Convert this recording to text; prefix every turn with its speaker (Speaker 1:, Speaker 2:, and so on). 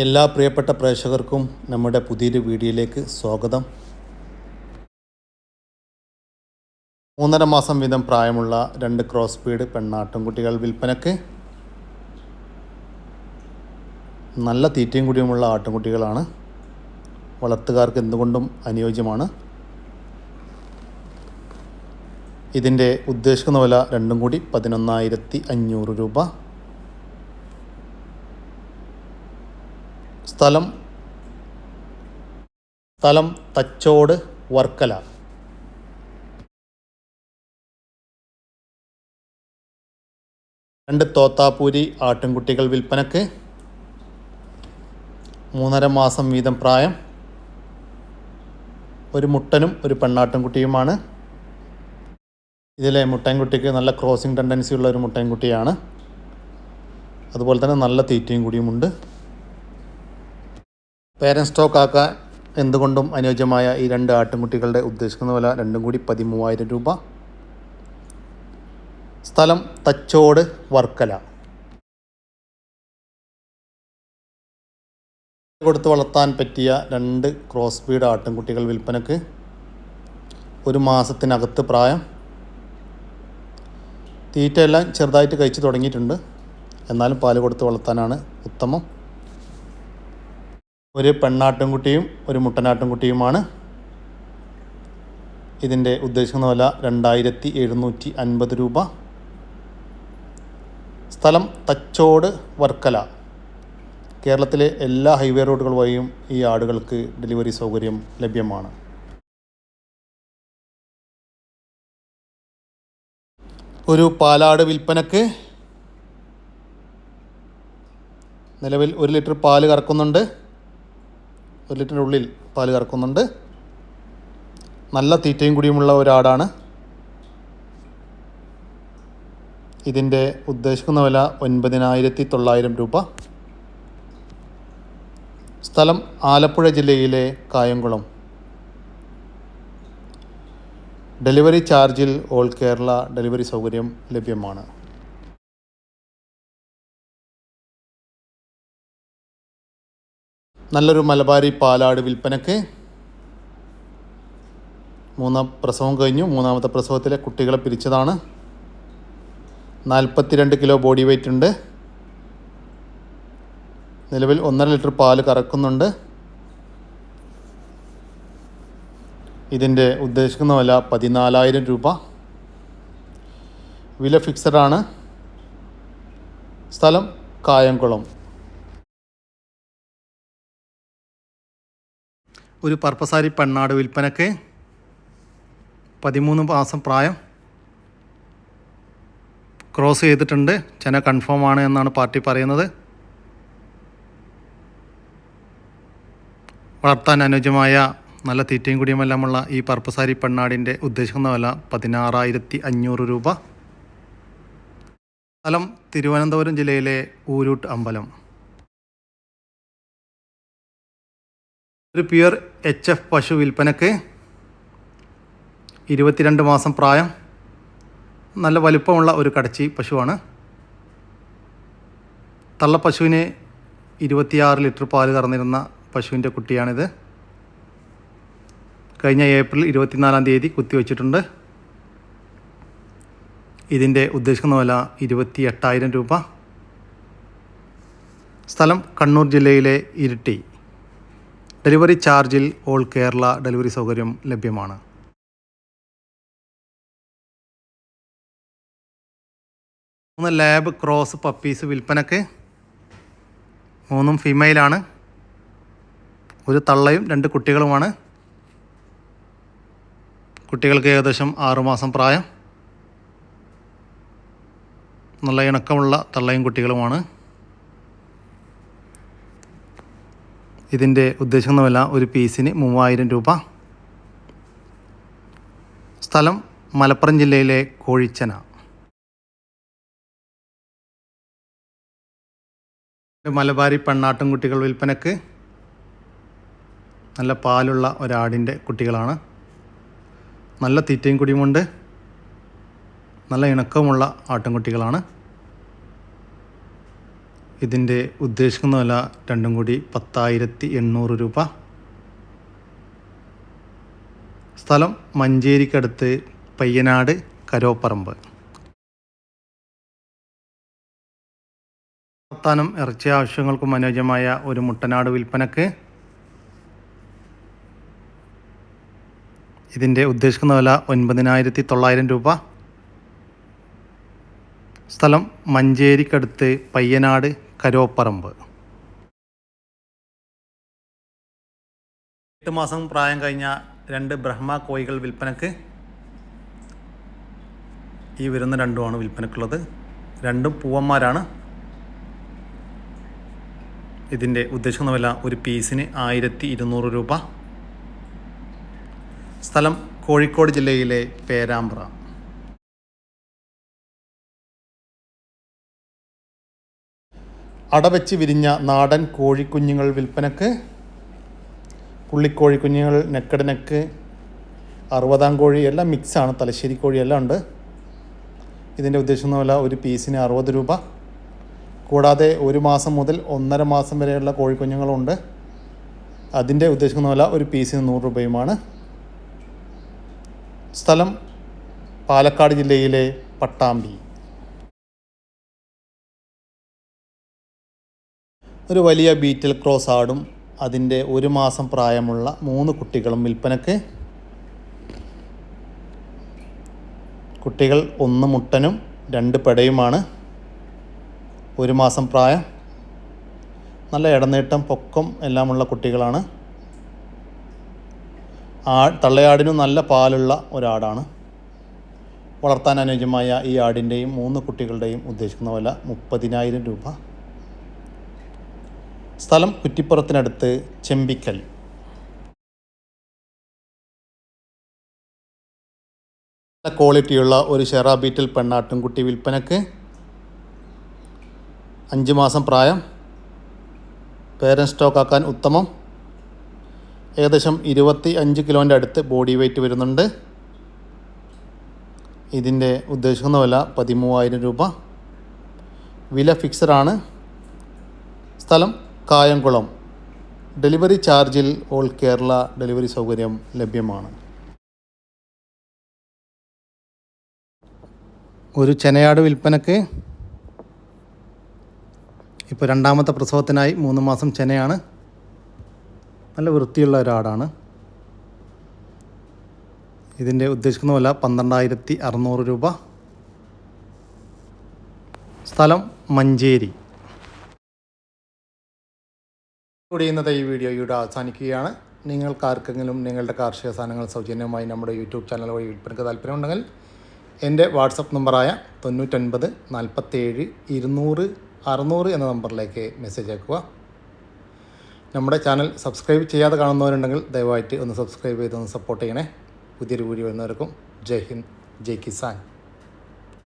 Speaker 1: എല്ലാ പ്രിയപ്പെട്ട പ്രേക്ഷകർക്കും നമ്മുടെ പുതിയൊരു വീഡിയോയിലേക്ക് സ്വാഗതം. മൂന്നര മാസം വീതം പ്രായമുള്ള രണ്ട് ക്രോസ് ബീഡ് പെണ്ണാട്ടുംകുട്ടികൾ വിൽപ്പനക്ക് നല്ല തീറ്റയും കുടിയുമുള്ള ആട്ടുംകുട്ടികളാണ്. വളർത്തുകാർക്ക് എന്തുകൊണ്ടും അനുയോജ്യമാണ്. ഇതിന്റെ ഉദ്ദേശിക്കുന്ന വില രണ്ടും കൂടി പതിനൊന്നായിരത്തി അഞ്ഞൂറ് രൂപ. സ്ഥലം സ്ഥലം തച്ചോട് വർക്കല. രണ്ട് തോത്താപ്പൂരി ആട്ടിൻകുട്ടികൾ വിൽപ്പനക്ക്. മൂന്നര മാസം വീതം പ്രായം. ഒരു മുട്ടനും ഒരു പെണ്ണാട്ടിൻകുട്ടിയുമാണ്. ഇതിലെ മുട്ടൻകുട്ടിക്ക് നല്ല ക്രോസിംഗ് ടെൻഡൻസി ഉള്ള ഒരു മുട്ടൻകുട്ടിയാണ്. അതുപോലെ തന്നെ നല്ല തീറ്റയും കൂടിയുമുണ്ട്. പേരൻ സ്റ്റോക്ക് ആക്കാൻ എന്തുകൊണ്ടും അനുയോജ്യമായ ഈ രണ്ട് ആട്ടിൻകുട്ടികളുടെ ഉദ്ദേശിക്കുന്ന വില രണ്ടും കൂടി പതിമൂവായിരം രൂപ. സ്ഥലം തച്ചോട് വർക്കല. കൊടുത്ത് വളർത്താൻ പറ്റിയ രണ്ട് ക്രോസ് ബീഡ് ആട്ടിൻകുട്ടികൾ വിൽപ്പനക്ക്. ഒരു മാസത്തിനകത്ത് പ്രായം. തീറ്റയെല്ലാം ചെറുതായിട്ട് കഴിച്ചു തുടങ്ങിയിട്ടുണ്ട്. എന്നാലും പാൽ കൊടുത്ത് വളർത്താനാണ് ഉത്തമം. ഒരു പെണ്ണാട്ടിൻകുട്ടിയും ഒരു മുട്ടനാട്ടിൻകുട്ടിയുമാണ് ഇതിന്റെ ഉദ്ദേശിക്കുന്ന വില രണ്ടായിരത്തി എഴുന്നൂറ്റി അൻപത് രൂപ. സ്ഥലം തച്ചോട് വർക്കല. കേരളത്തിലെ എല്ലാ ഹൈവേ റോഡുകൾ വഴിയും ഈ ആടുകൾക്ക് ഡെലിവറി സൗകര്യം ലഭ്യമാണ്. ഒരു പാലാട് വിൽപ്പനക്ക് നിലവിൽ ഒരു ലിറ്റർ പാൽ കറക്കുന്നുണ്ട്. ഒരു ലിറ്ററിന്റെ ഉള്ളിൽ പാൽ കറക്കുന്നുണ്ട്. നല്ല തീറ്റയും കൂടിയുമുള്ള ഒരാടാണ്. ഇതിന്റെ ഉദ്ദേശിക്കുന്ന വില ഒൻപതിനായിരത്തി തൊള്ളായിരം രൂപ. സ്ഥലം ആലപ്പുഴ ജില്ലയിലെ കായംകുളം. ഡെലിവറി ചാർജിൽ ഓൾ കേരള ഡെലിവറി സൗകര്യം ലഭ്യമാണ്. നല്ലൊരു മലബാരി പാലാട് വിൽപ്പനക്ക് മൂന്നാം പ്രസവം കഴിഞ്ഞു. മൂന്നാമത്തെ പ്രസവത്തിലെ കുട്ടികളെ പിരിച്ചതാണ്. നാൽപ്പത്തിരണ്ട് കിലോ ബോഡി വെയ്റ്റ് ഉണ്ട്. നിലവിൽ ഒന്നര ലിറ്റർ പാൽ കറക്കുന്നുണ്ട്. ഇതിന്റെ ഉദ്ദേശിക്കുന്ന വില പതിനാലായിരം രൂപ. വില ഫിക്സഡാണ് സ്ഥലം കായംകുളം. ഒരു പർപ്പസാരി പെണ്ണാട് വിൽപ്പനക്ക് പതിമൂന്ന് മാസം പ്രായം. ക്രോസ് ചെയ്തിട്ടുണ്ട്. ചെന കൺഫേം ആണ് എന്നാണ് പാർട്ടി പറയുന്നത്. വളർത്താൻ അനുയോജ്യമായ നല്ല തീറ്റയും കുടിയുമെല്ലാമുള്ള ഈ പർപ്പസാരി പെണ്ണാടിന്റെ ഉദ്ദേശിക്കുന്ന വില പതിനാറായിരത്തി അഞ്ഞൂറ് രൂപ. സ്ഥലം തിരുവനന്തപുരം ജില്ലയിലെ ഊരൂട്ട് അമ്പലം. ഒരു പ്യുർ എച്ച് എഫ് പശു വിൽപ്പനക്ക് ഇരുപത്തിരണ്ട് മാസം പ്രായം. നല്ല വലുപ്പമുള്ള ഒരു കടച്ചി പശുവാണ്. തള്ളപ്പശുവിന് ഇരുപത്തിയാറ് ലിറ്റർ പാൽ കറന്നിരുന്ന പശുവിന്റെ കുട്ടിയാണിത്. കഴിഞ്ഞ ഏപ്രിൽ ഇരുപത്തിനാലാം തീയതി കുത്തിവെച്ചിട്ടുണ്ട് ഇതിന്റെ ഉദ്ദേശിക്കുന്ന വില ഇരുപത്തി എട്ടായിരം രൂപ. സ്ഥലം കണ്ണൂർ ജില്ലയിലെ ഇരിട്ടി. ഡെലിവറി ചാർജിൽ ഓൾ കേരള ഡെലിവറി സൗകര്യം ലഭ്യമാണ്. മൂന്ന് ലാബ് ക്രോസ് പപ്പീസ് വിൽപ്പനക്ക് മൂന്നും ഫീമെയിലാണ്. ഒരു തള്ളയും രണ്ട് കുട്ടികളുമാണ്. കുട്ടികൾക്ക് ഏകദേശം ആറുമാസം പ്രായം. നല്ല ഇണക്കമുള്ള തള്ളയും കുട്ടികളുമാണ്. ഇതിന്റെ ഉദ്ദേശം വില ഒരു പീസിന് മൂവായിരം രൂപ. സ്ഥലം മലപ്പുറം ജില്ലയിലെ കോഴിച്ചന. മലബാരി പെണ്ണാട്ടും കുട്ടികൾ വിൽപ്പനക്ക് നല്ല പാലുള്ള ഒരാടിന്റെ കുട്ടികളാണ്. നല്ല തീറ്റയും കുടിയുമുണ്ട്. നല്ല ഇണക്കമുള്ള ആട്ടിൻകുട്ടികളാണ് ഇതിന്റെ ഉദ്ദേശിക്കുന്ന വില രണ്ടും കൂടി പത്തായിരത്തി എണ്ണൂറ് രൂപ. സ്ഥലം മഞ്ചേരിക്കടുത്ത് പയ്യനാട് കരോപ്പറമ്പ്. വർത്താനം ഇറച്ചി ആവശ്യങ്ങൾക്കും അനുയോജ്യമായ ഒരു മുട്ടനാട് വിൽപ്പനക്ക് ഇതിന്റെ ഉദ്ദേശിക്കുന്ന വില ഒൻപതിനായിരത്തി തൊള്ളായിരം രൂപ. സ്ഥലം മഞ്ചേരിക്കടുത്ത് പയ്യനാട് കരോപ്പറമ്പ്. എട്ട് മാസം പ്രായം കഴിഞ്ഞ രണ്ട് ബ്രഹ്മ കോഴികൾ വിൽപ്പനക്ക് ഈ വരുന്ന രണ്ടുമാണ് വിൽപ്പനക്കുള്ളത്. രണ്ടും പൂവന്മാരാണ്. ഇതിന്റെ ഉദ്ദേശിക്കുന്ന വില ഒരു പീസിന് ആയിരത്തി ഇരുന്നൂറ് രൂപ. സ്ഥലം കോഴിക്കോട് ജില്ലയിലെ പേരാമ്പ്ര. അടവെച്ച് വിരിഞ്ഞ നാടൻ കോഴിക്കുഞ്ഞുങ്ങൾ വിൽപ്പനക്ക് പുള്ളിക്കോഴിക്കുഞ്ഞുങ്ങൾ നെക്കട് നെക്ക് അറുപതാം കോഴി എല്ലാം മിക്സാണ് തലശ്ശേരി കോഴി എല്ലാം ഉണ്ട്. ഇതിന്റെ വില ഒരു പീസിന് അറുപത് രൂപ. കൂടാതെ ഒരു മാസം മുതൽ ഒന്നര മാസം വരെയുള്ള കോഴിക്കുഞ്ഞുങ്ങളുണ്ട്. അതിന്റെ ഉദ്ദേശിക്കുന്ന വില ഒരു പീസിന് നൂറ് രൂപയുമാണ്. സ്ഥലം പാലക്കാട് ജില്ലയിലെ പട്ടാമ്പി. ഒരു വലിയ ബീറ്റൽ ക്രോസ് ആടും. അതിന്റെ ഒരു മാസം പ്രായമുള്ള മൂന്ന് കുട്ടികളും വിൽപ്പനക്ക് കുട്ടികൾ ഒന്ന് മുട്ടനും രണ്ട് പെടയുമാണ്. ഒരു മാസം പ്രായം. നല്ല ഇടനീട്ടം പൊക്കം എല്ലാമുള്ള കുട്ടികളാണ്. ആ തള്ളയാടിനും നല്ല പാലുള്ള ഒരാടാണ്. വളർത്താൻ അനുയോജ്യമായ ഈ ആടിന്റെയും മൂന്ന് കുട്ടികളുടെയും ഉദ്ദേശിക്കുന്ന വില മുപ്പതിനായിരം രൂപ. സ്ഥലം കുറ്റിപ്പുറത്തിനടുത്ത് ചെമ്പിക്കൽ. നല്ല ക്വാളിറ്റിയുള്ള ഒരു ഷെറാ ബീറ്റിൽ പെണ്ണാട്ടുംകുട്ടി വിൽപ്പനക്ക്. അഞ്ച് മാസം പ്രായം. പേരൻ സ്റ്റോക്ക് ആക്കാൻ ഉത്തമം. ഏകദേശം ഇരുപത്തി അഞ്ച് കിലോന്റെ അടുത്ത് ബോഡി വെയ്റ്റ് വരുന്നുണ്ട്. ഇതിന്റെ ഉദ്ദേശിക്കുന്ന വില പതിമൂവായിരം രൂപ. വില ഫിക്സഡാണ് സ്ഥലം കായംകുളം. ഡെലിവറി ചാർജിൽ ഓൾ കേരള ഡെലിവറി സൗകര്യം ലഭ്യമാണ്. ഒരു ചെനയാട് വിൽപ്പനക്ക് ഇപ്പോൾ രണ്ടാമത്തെ പ്രസവത്തിനായി മൂന്ന് മാസം ചെനയാണ്. നല്ല വൃത്തിയുള്ള ഒരാടാണ്. ഇതിന്റെ ഉദ്ദേശിക്കുന്ന വില പന്ത്രണ്ടായിരത്തി അറുന്നൂറ് രൂപ. സ്ഥലം മഞ്ചേരി. കൂടി ഇന്നത്തെ ഈ വീഡിയോ ഇവിടെ അവസാനിക്കുകയാണ്. നിങ്ങൾക്ക് ആർക്കെങ്കിലും നിങ്ങളുടെ കാർഷിക സാധനങ്ങൾ സൗജന്യമായി നമ്മുടെ യൂട്യൂബ് ചാനൽ വഴി വിൽപ്പനയ്ക്ക് താല്പര്യമുണ്ടെങ്കിൽ എന്റെ വാട്സപ്പ് നമ്പറായ തൊണ്ണൂറ്റൊൻപത് നാൽപ്പത്തേഴ് ഇരുന്നൂറ് അറുന്നൂറ് എന്ന നമ്പറിലേക്ക് മെസ്സേജ് അയക്കുക. നമ്മുടെ ചാനൽ സബ്സ്ക്രൈബ് ചെയ്യാതെ കാണുന്നവരുണ്ടെങ്കിൽ ദയവായിട്ട് ഒന്ന് സബ്സ്ക്രൈബ് ചെയ്ത് ഒന്ന് സപ്പോർട്ട് ചെയ്യണേ. പുതിയൊരു വീഡിയോ വരുന്നവർക്കും ജയ് ഹിന്ദ് ജയ് കിസാൻ.